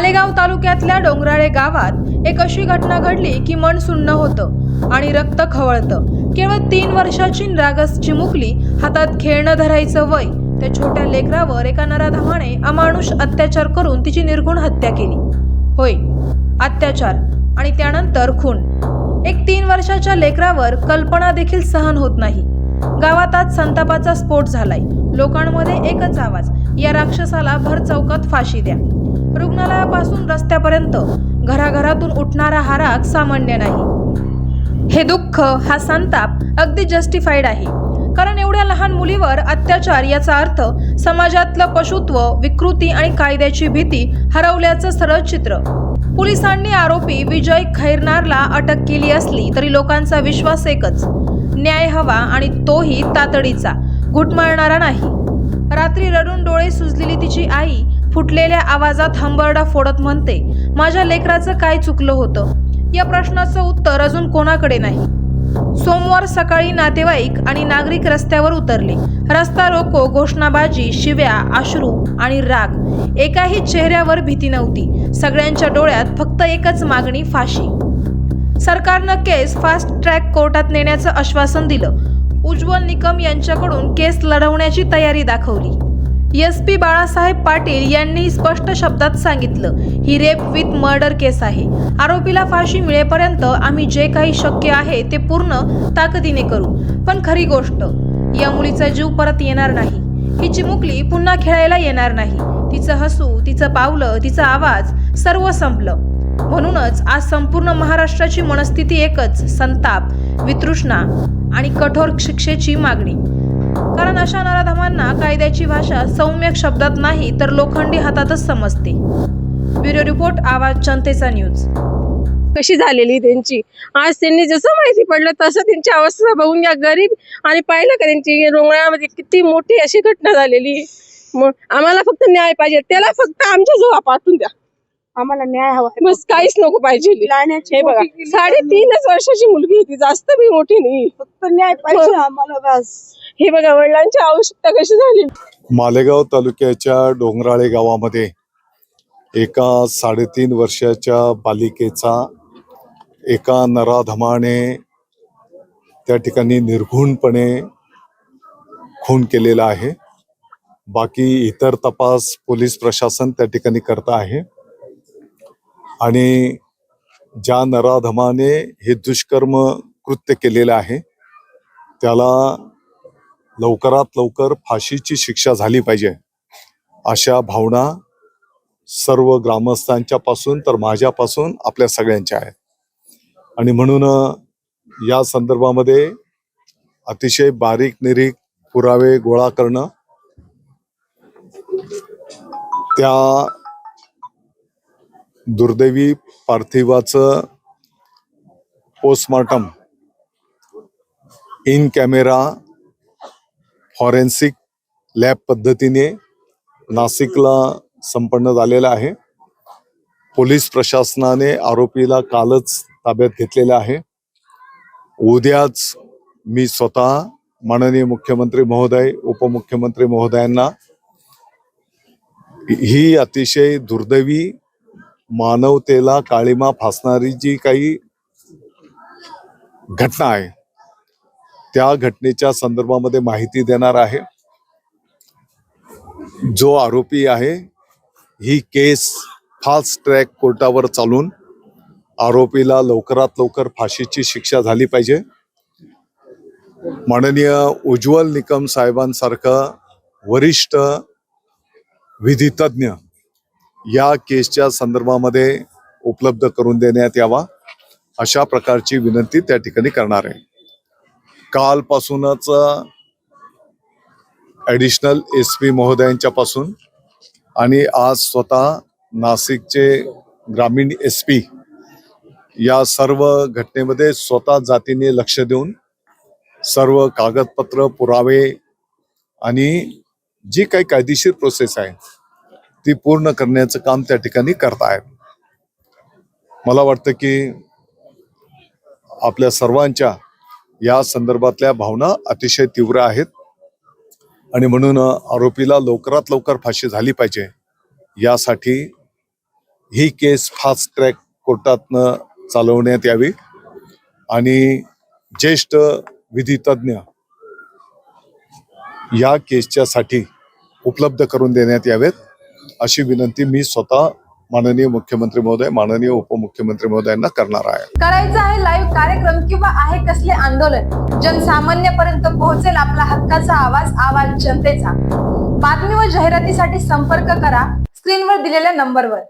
मालेगाव तालुक्यातल्या डोंगराळे गावात एक अशी घटना घडली की मन सुन्न होतं आणि रक्त खवळतं. केवळ तीन वर्षाची रागस चिमुकली हातात खेळणं धरायचं वय त्या छोट्या लेकरावर एका नराधमाने अमानुष अत्याचार करून तिची निर्गुण हत्या केली. होय अत्याचार आणि त्यानंतर खून. एक तीन वर्षाच्या लेकरावर कल्पना देखील सहन होत नाही. गावात आज संतापाचा स्फोट झालाय. लोकांमध्ये एकच आवाज या राक्षसाला भर चौकात फाशी द्या. रुग्णालयापासून रस्त्यापर्यंत घराघरातून उठणारा हा राग सामान्य नाही. हे दुःख हा संताप अगदी जस्टिफाईड आहे. कारण एवढ्या लहान मुलीवर अत्याचार याचा अर्थ समाजातलं पशुत्व विकृती आणि कायद्याची भीती हरवल्याचं सरळ चित्र. पोलिसांनी आरोपी विजय खैरनारला अटक केली असली तरी लोकांचा विश्वास एकच. न्याय हवा आणि तोही तातडीचा. घुटमाळणारा नाही. रात्री रडून डोळे सुजलेली तिची आई फुटलेल्या आवाजात हंबरडा फोडत म्हणते माझ्या लेकराचं काय चुकलं होतं? या प्रश्नाचं उत्तर अजून कोणाकडे नाही. सोमवार सकाळी नातेवाईक आणि नागरिक रस्त्यावर उतरले. रस्ता रोको घोषणाबाजी शिव्या अश्रू आणि राग. एकाही चेहऱ्यावर भीती नव्हती. सगळ्यांच्या डोळ्यात फक्त एकच मागणी फाशी. सरकारनं केस फास्ट ट्रॅक कोर्टात नेण्याचं आश्वासन दिलं. उज्ज्वल निकम यांच्याकडून केस लढवण्याची तयारी दाखवली. एस पी बाळासाहेब पाटील यांनी स्पष्ट शब्दात सांगितलं ही रेप विथ मर्डर केस आहे. आरोपीला फाशी मिळेपर्यंत आम्ही जे काही शक्य आहे ते पूर्ण ताकदीने करू. पण खरी गोष्ट या मुलीचा जीव परत येणार नाही. ही चिमुकली पुन्हा खेळायला येणार नाही. तिचं हसू तिचं पावलं तिचा आवाज सर्व संपलं. म्हणूनच आज संपूर्ण महाराष्ट्राची मनस्थिती एकच संताप वितृष्णा आणि कठोर शिक्षेची मागणी. कारण अशा नराधमांना कायद्याची भाषा सौम्य शब्दात नाही तर लोखंडी हातातच समजते. ब्युरो रिपोर्ट आवाज जनतेचा न्यूज. कशी झालेली त्यांची? आज त्यांनी जसं माहिती पडलं तसं त्यांची अवस्था बघून या गरीब आणि पाहिलं का त्यांची? रोंगळ्यामध्ये किती मोठी अशी घटना झालेली. मग आम्हाला फक्त न्याय पाहिजे. त्याला फक्त आमच्या जवळ पाठवून द्या. आम्हाला न्याय हवा आहे. बस काहीच नको पाहिजे. हे बघा. मोठी. साडेतीनच वर्षाची मुलगी होती. जास्त बी मोठी नाही. फक्त न्याय पाहिजे आम्हाला बस. हे बघा वडिलांची आवश्यकता कशी झाली? मालेगाव तालुक्याच्या डोंगराळे गावामध्ये एका साडेतीन वर्षाच्या बालिकेचा एका नराधमाने त्या ठिकाणी निर्घुणपणे खून केलेला आहे. बाकी इतर तपास पोलीस प्रशासन त्या ठिकाणी करत आहे. आणि ज्या नराधमाने हे दुष्कर्म कृत्य केलेलं आहे त्याला लवकरात लवकर फाशीची शिक्षा झाली पाहिजे. अशा भावना सर्व ग्रामस्थांच्या पासून तर माझ्यापासून आपल्या सगळ्यांच्या आहेत. आणि म्हणून या संदर्भामध्ये अतिशय बारीक निरीक पुरावे गोळा करणं त्या दुर्दैवी पार्थिवाचं postmortem in camera forensic lab पद्धतीने नाशिकला संपन्न झालेला आहे. पोलीस प्रशासनाने आरोपीला कालच ताब्यात घेतलेलं आहे. उद्याच मी स्वतः माननीय मुख्यमंत्री महोदय उपमुख्यमंत्री महोदयांना ही अतिशय दुर्दैवी मानवतेला काळीमा फासणारी जी काही घटना आहे त्या घटनेच्या संदर्भामध्ये माहिती देणार आहे. जो आरोपी आहे ही केस फास्ट ट्रॅक कोर्टावर चालून आरोपीला लवकरात लवकर फाशीची शिक्षा झाली पाहिजे. माननीय उज्ज्वल निकम साहेबांसारखं वरिष्ठ विधितज्ञ या केसच्या संदर्भामध्ये उपलब्ध करून देण्यात यावा अशा प्रकारची विनंती त्या ठिकाणी करणार आहे. कालपासूनच ॲडिशनल एस पी महोदयांच्या पासून आणि आज स्वतः नाशिकचे ग्रामीण एस पी या सर्व घटनेमध्ये स्वतः जातीने लक्ष देऊन सर्व कागदपत्र पुरावे आणि जी काही कायदेशीर प्रोसेस आहे ती पूर्ण करण्याचं काम त्या ठिकाणी करतायत. मला वाटतं की आपल्या सर्वांच्या या संदर्भातल्या भावना अतिशय तीव्र आहेत. आणि म्हणून आरोपीला लवकरात लवकर फाशी झाली पाहिजे. यासाठी ही केस फास्ट ट्रॅक कोर्टातनं चालवण्यात यावी. आणि ज्येष्ठ विधितज्ञ या केसच्यासाठी उपलब्ध करून देण्यात यावेत. अशी विनंती मी स्वतः माननीय मुख्यमंत्री महोदय माननीय उपमुख्यमंत्री महोदयांना करणार आहे. करायचं आहे लाईव्ह कार्यक्रम किंवा आहे कसले आंदोलन? जनसामान्यपर्यंत पोहोचेल आपला हक्काचा आवाज आवाज जनतेचा. बातमी व जाहिरातीसाठी संपर्क करा. स्क्रीनवर दिलेल्या नंबरवर.